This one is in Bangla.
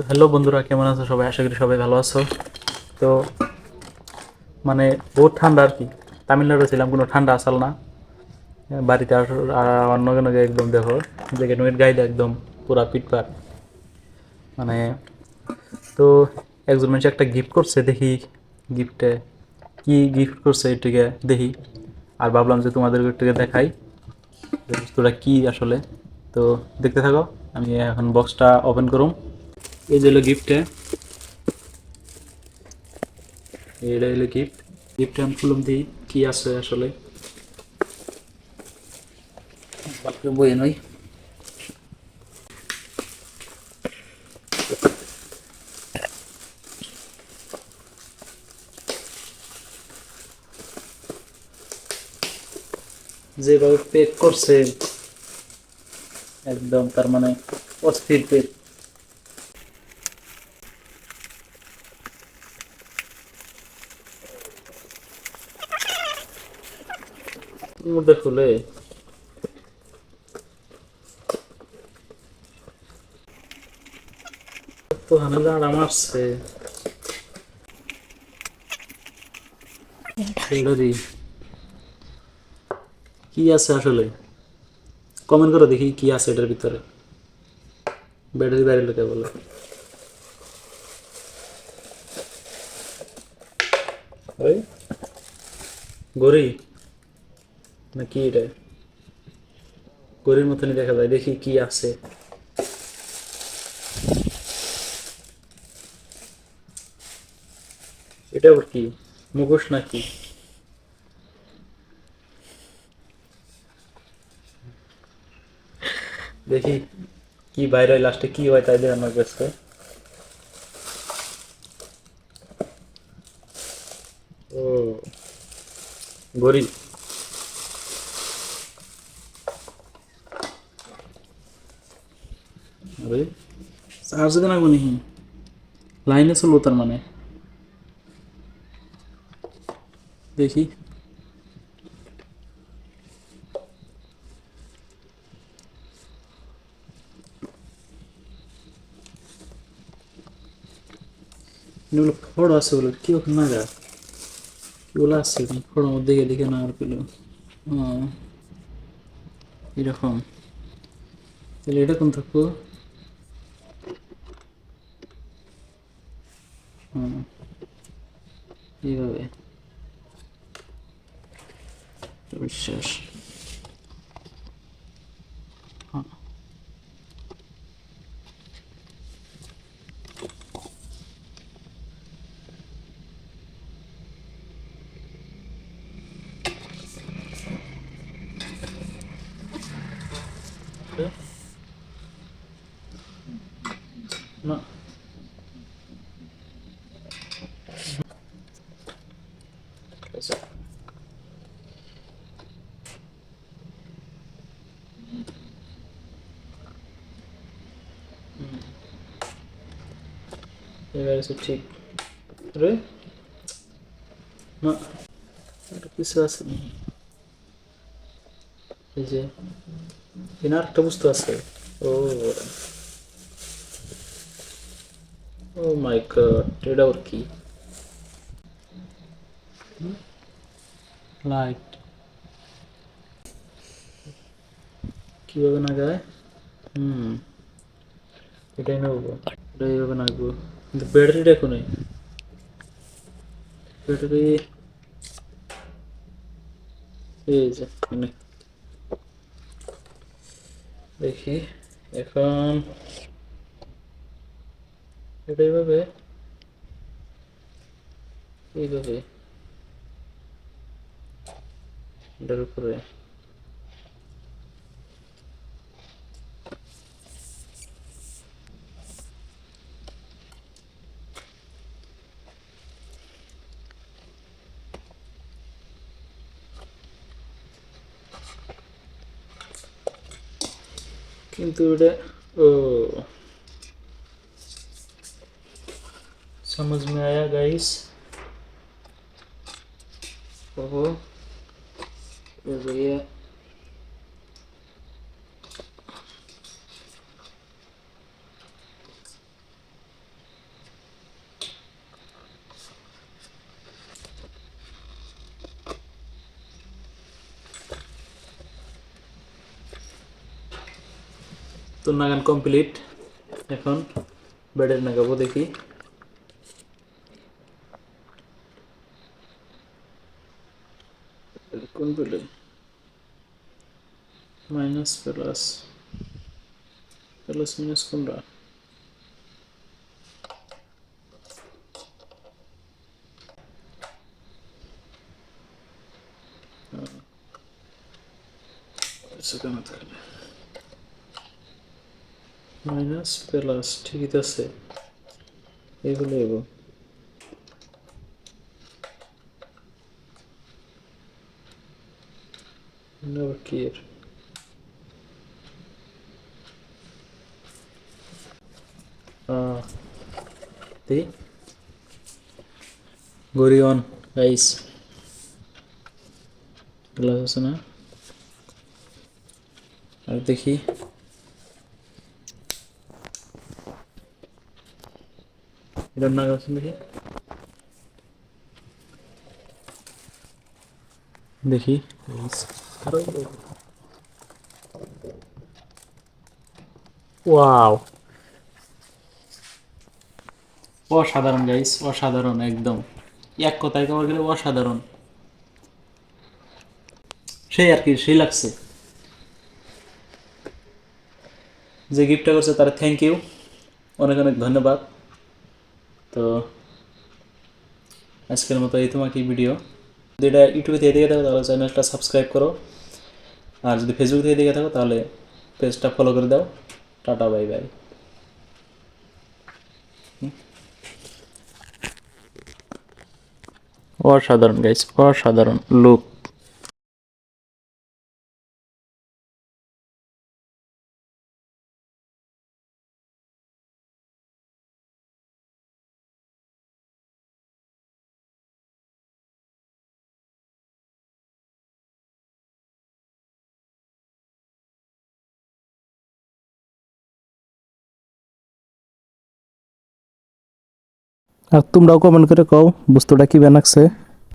তো হ্যালো বন্ধুরা, কেমন আছো সবাই? আশা করি সবাই ভালো আছো। তো মানে বহুত ঠান্ডা আর কি। তামিলনাড়ু ছিলাম, কোনো ঠান্ডা আসল না। বাড়িতে অন্য কেন একদম দেখো জ্যাকেট মেট গাইলে একদম, পুরা পিটপাট মানে তো একজন মানুষ একটা গিফট করছে, দেখি গিফটে কি গিফট করছে এটিকে, দেখি। আর ভাবলাম যে তোমাদের একটুকে দেখাই বস্তুটা কি আসলে। তো দেখতে থাকো, আমি এখন বক্সটা ওপেন করুম। এই যে হলো গিফটে এটা হলো গিফট গিফটে আমি খুলুম দিই কি আছে আসলে। বাপরে বই নই যেভাবে পেক করছে একদম তার মানে অস্থির পেক মধ্যে খুলে কি আছে আসলে? কমেন্ট করে দেখি কি আছে এটার ভিতরে। ব্যাটারি বাইরে লোকে বলে। গড়ি না কি এটা? গড়ির মতনই দেখা যায়, দেখি কি আছে। এটা আবার কি? মুখোশ নাকি? দেখি কি বাইরে লাস্টে কি হয় তাই আমার কাছে। ও গরিব আরে চার্জ দেন আগুন লাইনে চলবো তার মানে। দেখি। এগুলো ফড় আছে বলে কি ওখানে না যা এগুলো আছে ফড়ের মধ্যে গিয়ে দেখে না আর পেল। এরকম। তাহলে এটা কোন থাকব? হুম। এইভাবে। বিশ্বাস হ্যাঁ না আচ্ছা এবার আছে ঠিক রে না আর কিছু আছে না এই যে এখানে আরেকটা বস্তু আছে ও ও মাই গড এটা ওর কি লাইট কীভাবে না গায় হুম এটাই নেব এটা এইভাবে নাগবো কিন্তু ব্যাটারিটা এখন নেই ব্যাটারি এই যে এখানে দেখি এখন এটা এইভাবে এইভাবে এটার উপরে কিন্তু এটা ও समझ में आया गाइस ओहो ये भैया নাগান কমপ্লিট এখন বেডের নাগাবো দেখি। কোন বেডে মাইনাস প্লাস প্লাস মাইনাস কোনটা? সেখানে তাহলে মাইনাস প্লাস ঠিকই আছে এগুলো এগো আবার কি এর। আহ, দেখি গরিয়ন গাইস আছে না? আর দেখি। এটার নাম আছে দেখি। দেখি। ওয়াও। অসাধারণ গাইস অসাধারণ একদম। এক কথায় কওয়া গেলে অসাধারণ। সেই আর কি সেই লাগছে। যে গিফটটা করছে তার থ্যাংক ইউ অনেক অনেক ধন্যবাদ। তো আজকের মতো এই তোমাকে ভিডিও যদি এটা ইউটিউবে থেকে দেখে থাকো, তাহলে চ্যানেলটা সাবস্ক্রাইব করো। আর যদি ফেসবুক থেকে দেখে থাকো, তাহলে পেজটা ফলো করে দাও। টাটা বাই বাই অসাধারণ গাইস অসাধারণ লুক আর তোমরাও কমেন্ট করে কও বস্তুটা কি বানাচ্ছে